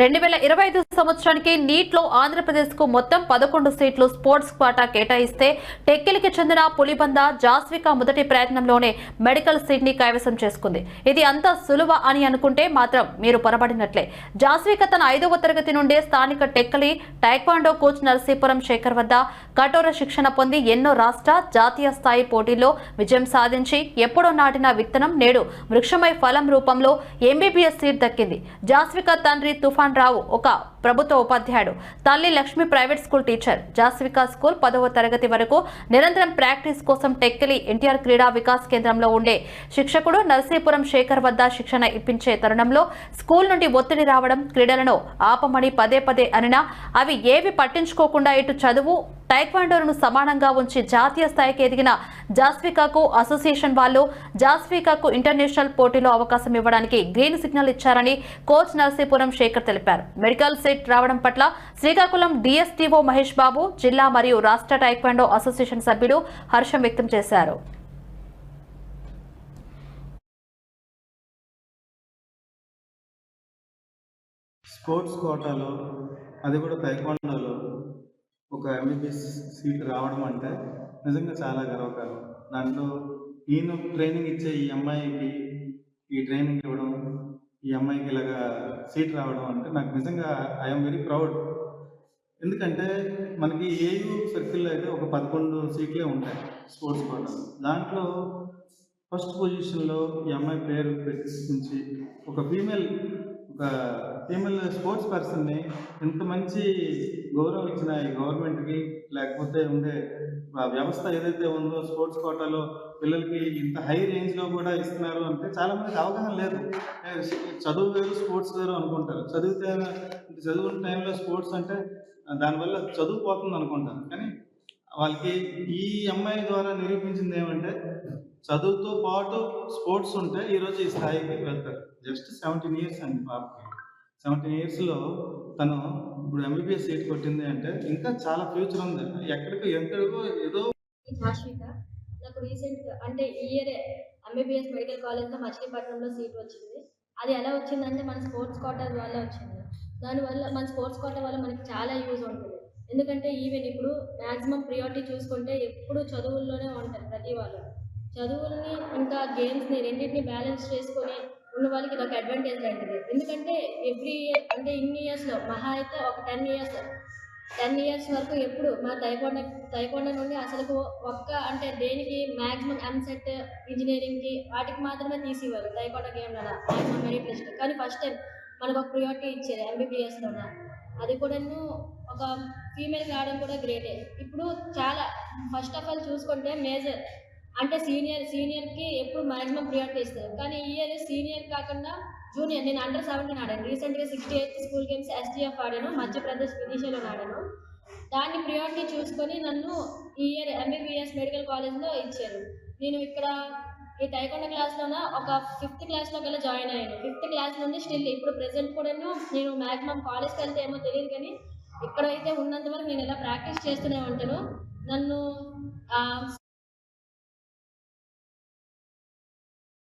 రెండు వేల ఇరవై ఐదు సంవత్సరానికి నీట్లో ఆంధ్రప్రదేశ్కు మొత్తం పదకొండు సీట్లు స్పోర్ట్స్ క్వాటా కేటాయిస్తే టెక్కిలికి చెందిన పులిబంద జాస్విక మొదటి ప్రయత్నంలోనే మెడికల్ సీట్ని కైవసం చేసుకుంది. ఇది అంత సులువ అని అనుకుంటే మాత్రం మీరు పొరబడినట్లే. జాస్విక తన ఐదవ తరగతి నుండే స్థానిక టెక్కలి టైక్వాండో కోచ్ నరసీపురం శేఖర్ వద్ద కఠోర శిక్షణ పొంది ఎన్నో రాష్ట్ర జాతీయ స్థాయి పోటీల్లో విజయం సాధించి ఎప్పుడో నాటిన విత్తనం నేడు వృక్షమై ఫలం రూపంలో ఎంబీబీఎస్ సీట్ దక్కింది. జాస్విక తండ్రి తుఫాన్ రావు ఒక ప్రభుత్వ ఉపాధ్యాయుడు. తల్లి Lakshmi private school teacher. Jaswika school పదవ తరగతి వరకు నిరంతరం ప్రాక్టీస్ కోసం టెక్కిలి ఎన్టీఆర్ క్రీడా వికాస్ కేంద్రంలో ఉండే. శిక్షకుడు నరసీపురం శేఖర్ వద్ద శిక్షణ ఇప్పించే తరుణంలో స్కూల్ నుండి ఒత్తిడి రావడం క్రీడలను ఆపమని పదే పదే అనినా అవి ఏవి పట్టించుకోకుండా ఇటు చదువు టైక్వాండోను సమానంగా ఉంచి జాతీయ స్థాయికి ఎదిగిన జాస్వికాకు అసోసియేషన్ వాళ్ళు జాస్వికాకు ఇంటర్నేషనల్ పోటీలో అవకాశం ఇవ్వడానికి గ్రీన్ సిగ్నల్ ఇచ్చారని కోచ్ నరసీపురం శేఖర్ తెలిపారు. మెడికల్ సీట్ రావడం పట్ల శ్రీకాకుళం డిఎస్టీఓ మహేష్ బాబు జిల్లా మరియు రాష్ట్ర టైక్వాండో అసోసియేషన్ సభ్యులు హర్షం వ్యక్తం చేశారు. స్పోర్ట్స్ కోటాలో అది కూడా తైక్వాండోలో ఒక ఎంబీబీఎస్ సీట్ రావడం అంటే నిజంగా చాలా గర్వకారం దాంట్లో నేను ట్రైనింగ్ ఇచ్చే ఈ అమ్మాయికి ఈ ట్రైనింగ్ ఇవ్వడం ఈ అమ్మాయికి ఇలాగా సీట్ రావడం అంటే నాకు నిజంగా ఐఎమ్ వెరీ ప్రౌడ్ ఎందుకంటే మనకి ఏయూ సర్కిల్లో అయితే ఒక పదకొండు సీట్లే ఉంటాయి స్పోర్ట్స్ కోటా దాంట్లో ఫస్ట్ పొజిషన్లో ఈ అమ్మాయి పేరు పెట్టించి ఒక ఫీమేల్ ఒక ఫీమేల్ స్పోర్ట్స్ పర్సన్ని ఇంత మంచి గౌరవం ఇచ్చిన ఈ గవర్నమెంట్కి లేకపోతే ఉండే వ్యవస్థ ఏదైతే ఉందో స్పోర్ట్స్ కోటాలో పిల్లలకి ఇంత హై రేంజ్లో కూడా ఇస్తున్నారు అంటే చాలా మందికి అవగాహన లేదు. చదువు వేరు స్పోర్ట్స్ వేరు అనుకుంటారు. చదివితే చదువుకున్న టైంలో స్పోర్ట్స్ అంటే దానివల్ల చదువు పోతుంది అనుకుంటారు. కానీ వాళ్ళకి ఈ అమ్మాయి ద్వారా నిరూపించింది ఏమంటే చదువుతో పాటు స్పోర్ట్స్ ఉంటే ఈరోజు ఈ స్థాయికి వెళ్తారు జస్ట్ సెవెంటీన్ ఇయర్స్ అండి పాపకి. సెవెంటీన్ ఇయర్స్లో తను ఇప్పుడు ఎంబీబీఎస్ సీట్ కొట్టింది అంటే ఇంకా చాలా ఫ్యూచర్ ఉంది. ఎక్కడికో ఎక్కడికో ఏదో నాకు రీసెంట్ అంటే ఈ ఇయర్ ఎంబీబీఎస్ మెడికల్ కాలేజ్లో మచిలీపట్నంలో సీట్ వచ్చింది. అది ఎలా వచ్చిందంటే మన స్పోర్ట్స్ కోటర్ వల్ల వచ్చింది. దానివల్ల మన స్పోర్ట్స్ కోటర్ వల్ల మనకి చాలా యూజ్ ఉంటుంది. ఎందుకంటే ఈవెన్ ఇప్పుడు మ్యాక్సిమం ప్రియారిటీ చూసుకుంటే ఎప్పుడు చదువుల్లోనే ఉంటారు ప్రతి వాళ్ళు. చదువుల్ని ఇంకా గేమ్స్ని రెండింటిని బ్యాలెన్స్ చేసుకొని ఉన్న వాళ్ళకి ఇది ఒక అడ్వాంటేజ్ లాంటిది ఎందుకంటే ఎవ్రీ ఇయర్ అంటే ఇన్ని ఇయర్స్లో మహా అయితే ఒక టెన్ ఇయర్స్ టెన్ ఇయర్స్ వరకు ఎప్పుడు మా తైకొండ తైకొండ నుండి అసలు ఒక్క అంటే దేనికి మ్యాక్సిమం ఎంసెట్ ఇంజనీరింగ్కి వాటికి మాత్రమే తీసేవారు తైకొండ గేమ్లో మ్యాక్సిమం మెరిట్ లిస్ట్ కానీ ఫస్ట్ టైం మనకు ఒక ప్రియారిటీ ఇచ్చారు ఎంబీబీఎస్లోన అది కూడాను ఒక ఫీమేల్కి రావడం కూడా గ్రేటే ఇప్పుడు చాలా ఫస్ట్ ఆఫ్ ఆల్ చూసుకుంటే మేజర్ అంటే సీనియర్ సీనియర్కి ఎప్పుడు మ్యాక్సిమం ప్రియారిటీ ఇస్తారు. కానీ ఈ ఇయర్ సీనియర్ కాకుండా జూనియర్ నేను అండర్ సెవెంటీన్ ఆడాను. రీసెంట్గా sixty eighth school games SDF ఆడాను. మధ్యప్రదేశ్ విదిశాలో ఆడాను. దాన్ని ప్రియారిటీ చూసుకొని నన్ను ఈ ఇయర్ ఎంబీబీఎస్ మెడికల్ కాలేజ్లో ఇచ్చారు. నేను ఇక్కడ ఈ తైకొండ క్లాస్లోన ఒక ఫిఫ్త్ క్లాస్లోకి వెళ్ళి జాయిన్ అయ్యాను. ఫిఫ్త్ క్లాస్ నుండి స్టిల్ ఇప్పుడు ప్రెసెంట్ కూడాను నేను మ్యాక్సిమం కాలేజ్కి వెళ్తే ఏమో తెలియదు కానీ ఇక్కడైతే ఉన్నంత వరకు నేను ఇలా ప్రాక్టీస్ చేస్తూనే ఉంటాను. నన్ను